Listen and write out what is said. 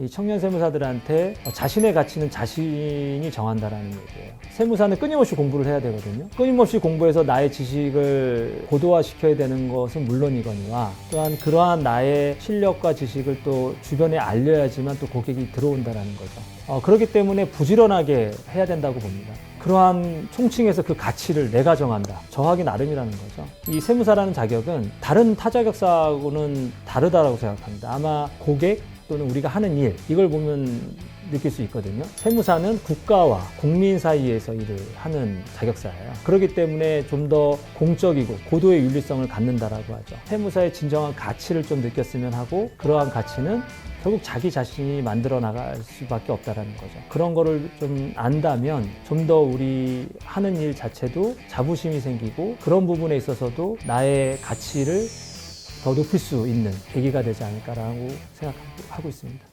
이 청년 세무사들한테 자신의 가치는 자신이 정한다라는 얘기예요. 세무사는 끊임없이 공부를 해야 되거든요. 끊임없이 공부해서 나의 지식을 고도화시켜야 되는 것은 물론이거니와 또한 그러한 나의 실력과 지식을 또 주변에 알려야지만 또 고객이 들어온다라는 거죠. 어, 그렇기 때문에 부지런하게 해야 된다고 봅니다. 그러한 총칭에서 그 가치를 내가 정한다. 저하기 나름이라는 거죠. 이 세무사라는 자격은 다른 타 자격사하고는 다르다라고 생각합니다. 아마 고객 또는 우리가 하는 일 이걸 보면 느낄 수 있거든요. 세무사는 국가와 국민 사이에서 일을 하는 자격사예요. 그렇기 때문에 좀 더 공적이고 고도의 윤리성을 갖는다라고 하죠. 세무사의 진정한 가치를 좀 느꼈으면 하고 그러한 가치는 결국 자기 자신이 만들어 나갈 수밖에 없다라는 거죠. 그런 거를 좀 안다면 좀 더 우리 하는 일 자체도 자부심이 생기고 그런 부분에 있어서도 나의 가치를 더 높일 수 있는 계기가 되지 않을까라고 생각하고 있습니다.